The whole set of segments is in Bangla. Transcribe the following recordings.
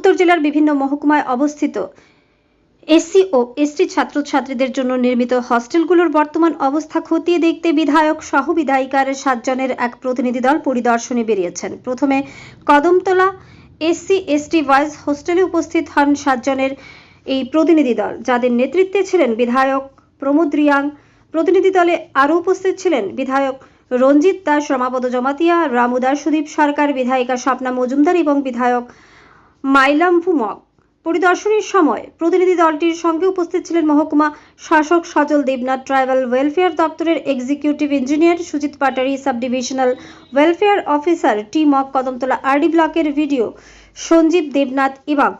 উত্তর জেলার বিভিন্ন মহকুমায় অবস্থিত। এসসি ও এসটি ছাত্রছাত্রীদের জন্য নির্মিত হস্টেলগুলোর বর্তমান অবস্থা খতিয়ে দেখতে বিধায়ক সহ বিধায়িকার সাতজনের এক প্রতিনিধি দল পরিদর্শনে বেরিয়েছেন। প্রথমে কদমতলা এসসি, এসটি বয়েজ হোস্টেলে উপস্থিত হন সাতজনের এই প্রতিনিধি দল। যাদের নেতৃত্বে ছিলেন বিধায়ক প্রমোদ রিয়াং, প্রতিনিধি দলে আরও উপস্থিত ছিলেন বিধায়ক রঞ্জিত দাস, রমাপদ জমাতিয়া, রামু সুদীপ সরকার, বিধায়িকা স্বপ্না মজুমদার এবং বিধায়ক মাইলামভু মগ। পরিদর্শনের সময় প্রতিনিধি দলটির সঙ্গে উপস্থিত ছিলেন মহকুমা শাসক সজল দেবনাথ, ট্রাইবাল ওয়েলফেয়ার দপ্তরের executive engineer Sujit Patari sub divisional welfare officer টি মক কদমতলা, আরডি ব্লকের ভিডিও সঞ্জীব দেবনাথ এবং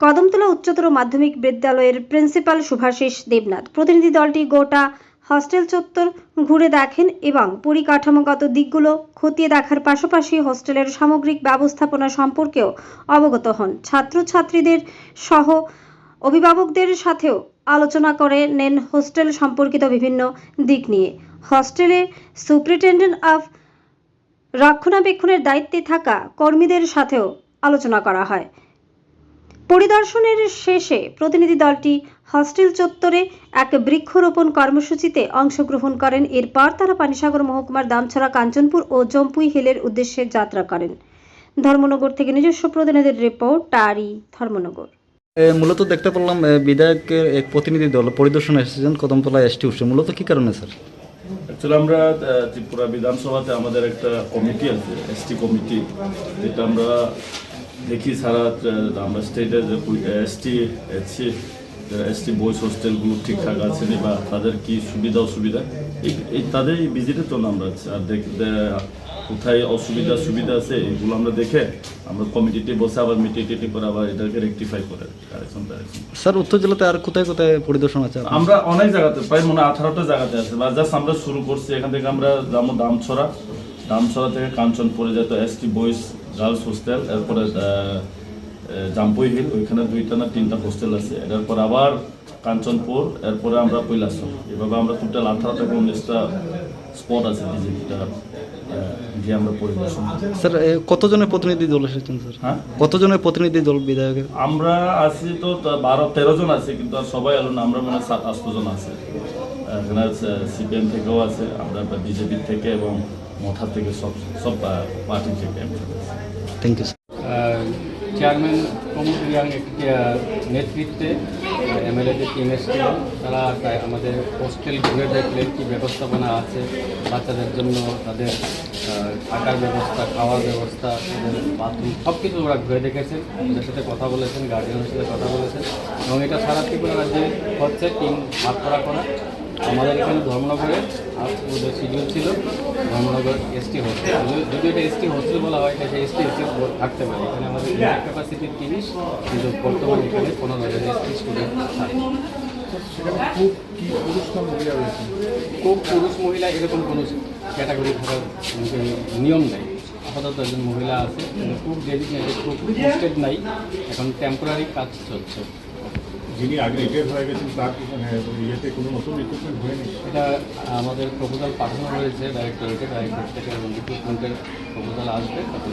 কদমতলা উচ্চতর মাধ্যমিক বিদ্যালয়ের প্রিন্সিপাল শুভাশিস দেবনাথ। প্রতিনিধি দলটি গোটা হস্টেল চত্বর ঘুরে দেখেন এবং পরিকাঠামোগত দিকগুলো খতিয়ে দেখার পাশাপাশি হোস্টেলের সামগ্রিক ব্যবস্থাপনা সম্পর্কেও অবগত হন। ছাত্রছাত্রীদের সহ অভিভাবকদের সাথেও আলোচনা করে নেন হোস্টেল সম্পর্কিত বিভিন্ন দিক নিয়ে। হস্টেলে সুপ্রিটেন্ডেন্ট অফ রক্ষণাবেক্ষণের দায়িত্বে থাকা কর্মীদের সাথেও আলোচনা করা হয়। পরিদর্শনের শেষে প্রতিনিধি দলটি হস্টেল চত্বরে এক বৃক্ষরোপণ কর্মসূচিতে অংশগ্রহণ করেন। এরপর তারা পানিসাগর মহকুমার দামছড়া কাঞ্চনপুর ও জম্পুই হিলের উদ্দেশ্যে যাত্রা করেন। ধর্মনগর থেকে নিজস্ব প্রতিনিধির রিপোর্ট টারি ধর্মনগর। মূলত দেখতে পেলাম বিধায়কের এক প্রতিনিধি দল পরিদর্শনে এসেছেন কদমতলা এসটি উৎসব। মূলত কি কারণে স্যার? অ্যাকচুয়ালি আমরা ত্রিপুরা বিধানসভাতে আমাদের একটা কমিটি আছে এসটি কমিটি। যেটা আমরা দেখি সারা আমরা স্টেটের যে এসটি এসসি এসটি বয়েজ হোস্টেলগুলো ঠিকঠাক আছে নি বা তাদের কি সুবিধা অসুবিধা? এই তাদের এই ভিজিটের জন্য আমরা আর দেখতে কোথায় অসুবিধা সুবিধা আছে এগুলো আমরা দেখে আমরা কমিটিতে বসে আবার মিটিং টিটিং করে আবার এটাকে রেকটিফাই করে কারেকশন কারেকশন স্যার উত্তর জেলাতে আর কোথায় কোথায় পরিদর্শন আছে আমরা অনেক জায়গাতে প্রায় মনে হয় আঠারোটা জায়গাতে আছে। বা জাস্ট আমরা শুরু করছি এখান থেকে আমরা যাব দামছড়া। দামছড়া থেকে কাঞ্চনপুরে যেত S T boys girls hostel এরপরে জাম্পুই হিল ওইখানে দুইটা না তিনটা হোস্টেল আছে। এরপর আবার কাঞ্চনপুর এরপরে আমরা কৈলাসম এভাবে আমরা টোটাল থেকে উনিশটা স্পট আছে বিজেপিটা গিয়ে আমরা পরিদর্শন স্যার কতজনের প্রতিনিধি দল এসেছেন স্যার হ্যাঁ? কতজনের প্রতিনিধি দল বিধায়কের? আমরা আছি তো বারো তেরো জন আছে কিন্তু আর সবাই এলো না আমরা মনে সাত আষ্ট জন আছে। এখানে সিপিএম থেকেও আছে আমরা বিজেপি থেকে এবং মথা থেকে সব সব পার্টি থেকে thank you chairman Pramod Reang নেতৃত্বে এমএলএ যে টিম এসেছিল। তারা প্রায় আমাদের হোস্টেল ঘুরে দেখলেন কী ব্যবস্থাপনা আছে বাচ্চাদের জন্য তাদের থাকার ব্যবস্থা খাওয়ার ব্যবস্থা তাদের বাথরুম সব কিছু ওরা ঘুরে দেখেছেন ওদের সাথে কথা বলেছেন গার্জিয়ানের সাথে কথা বলেছেন। এবং এটা সারা ত্রিপুরা রাজ্যে হচ্ছে টিম ভাগ করা করা। আমাদের এখানে ধর্মনগরে ওদের শিডিউল ছিল ধর্মনগর এসটি হোস্টেল যদি- এটা এসটি হোস্টেল বলা হয় এটা এসটি এসটি থাকতে পারে। এখানে আমাদের ক্যাপাসিটি তিরিশ কিন্তু বর্তমানে এখানে পনেরো হাজার এসটি স্টুডেন্ট খুব পুরুষ মহিলা এরকম কোনো ক্যাটাগরি থাকার নিয়ম নেই। আপাতত একজন মহিলা আছে খুব ডেজিগনেটেড খুব নাই। এখন টেম্পোরারি কাজ চলছে। যিনি আগে রিটায়ার হয়ে গেছেন, তার মানে ইয়েতে কোনো নতুন রিক্রুটমেন্ট হয়নি? এটা আমাদের প্রপোজাল পাঠানো হয়েছে ডাইরেক্টরেটে ডাইরেক্টর থেকে রিক্রুটমেন্টের প্রপোজাল আসবে তখন